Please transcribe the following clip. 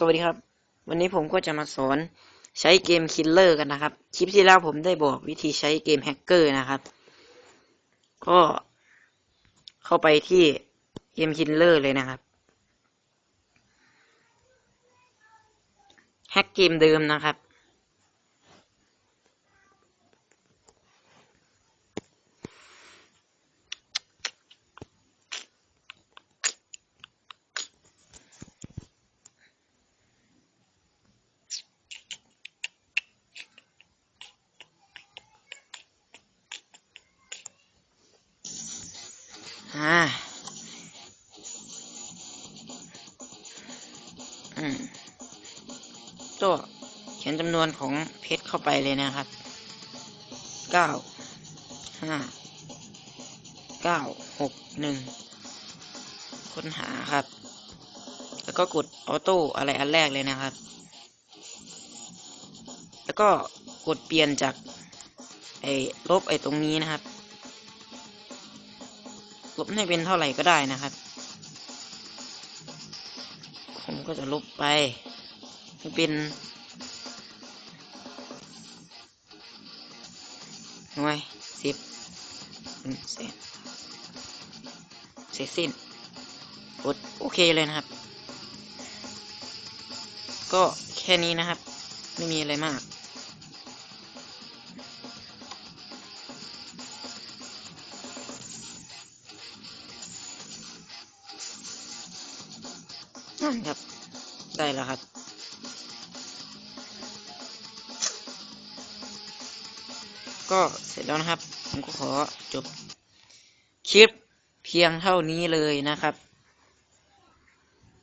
สวัสดีครับ วันนี้ผมก็จะมาสอนใช้เกมคิลเลอร์กันนะครับ คลิปที่แล้วผมได้บอกวิธีใช้เกมแฮกเกอร์นะครับ ก็เข้าไปที่เกมคิลเลอร์เลยนะครับแฮกเกมเดิมนะครับ อ่าอืมก็เขียนจำนวนของเพชรเข้าไปเลยนะครับเก้าห้าเก้าหกหนึ่งค้นหาครับ แล้วก็กดออโต้อะไรอันแรกเลยนะครับ แล้วก็กดเปลี่ยนจากไอ้ลบไอ้ตรงนี้นะครับ ลบให้เป็นเท่าไหร่ก็ได้นะครับ ผมก็จะลบไปให้เป็นหน่วยสิบหนึ่งเศษเสร็จสิ้นกดโอเคเลยนะครับ ก็แค่นี้นะครับ ไม่มีอะไรมาก นั่นครับ ได้แล้วครับ ก็เสร็จแล้วนะครับ ผมก็ขอจบคลิปเพียงเท่านี้เลยนะครับ